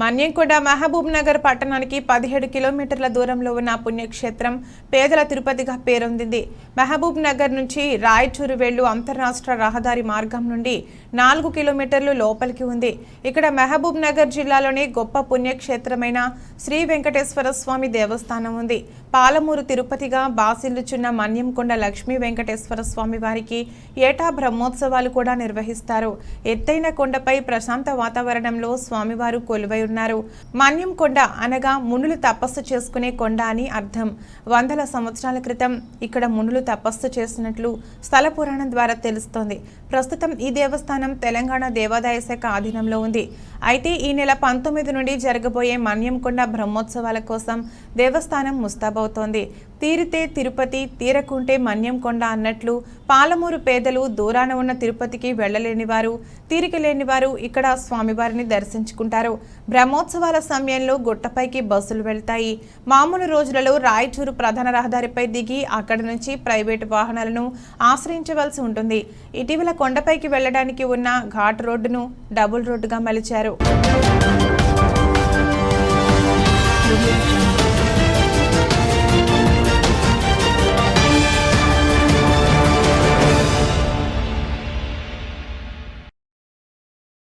మన్యంకొండ మహబూబ్ నగర్ పట్టణానికి పదిహేడు కిలోమీటర్ల దూరంలో ఉన్న పుణ్యక్షేత్రం పేదల తిరుపతిగా పేరొందింది. మహబూబ్ నగర్ నుంచి రాయచూరు వెళ్ళు అంతర్రాష్ట్ర రహదారి మార్గం నుండి నాలుగు కిలోమీటర్లు లోపలికి ఉంది. ఇక్కడ మహబూబ్ నగర్ జిల్లాలోని గొప్ప పుణ్యక్షేత్రమైన శ్రీ వెంకటేశ్వర స్వామి దేవస్థానం ఉంది. పాలమూరు తిరుపతిగా బాసిల్లుచున్న మన్యంకొండ లక్ష్మీ వెంకటేశ్వర స్వామి వారికి ఏటా బ్రహ్మోత్సవాలు కూడా నిర్వహిస్తారు. ఎత్తైన కొండపై ప్రశాంత వాతావరణంలో స్వామివారు కొలువై ఉన్నారు. మన్యం కొండ అనగా మునులు తపస్సు చేసుకునే కొండ అని అర్థం. వందల సంవత్సరాల క్రితం ఇక్కడ మునులు తపస్సు చేసినట్లు స్థల పురాణం ద్వారా తెలుస్తోంది. ప్రస్తుతం ఈ దేవస్థానం తెలంగాణ దేవాదాయ శాఖ ఆధీనంలో ఉంది. అయితే ఈ నెల పంతొమ్మిది నుండి జరగబోయే మన్యంకొండ బ్రహ్మోత్సవాల కోసం దేవస్థానం ముస్తాబవుతోంది. తీరితే తిరుపతి తీరకుంటే మన్యంకొండ అన్నట్లు పాలమూరు పేదలు దూరాన ఉన్న తిరుపతికి వెళ్ళలేని వారు తీరిక లేని వారు ఇక్కడ స్వామివారిని దర్శించుకుంటారు. బ్రహ్మోత్సవాల సమయంలో గుట్టపైకి బస్సులు వెళ్తాయి. మామూలు రోజులలో రాయచూరు ప్రధాన రహదారిపై దిగి అక్కడి నుంచి ప్రైవేటు వాహనాలను ఆశ్రయించవలసి ఉంటుంది. ఇటీవల కొండపైకి వెళ్ళడానికి ఉన్న ఘాట్ రోడ్డును డబుల్ రోడ్డుగా మలిచారు.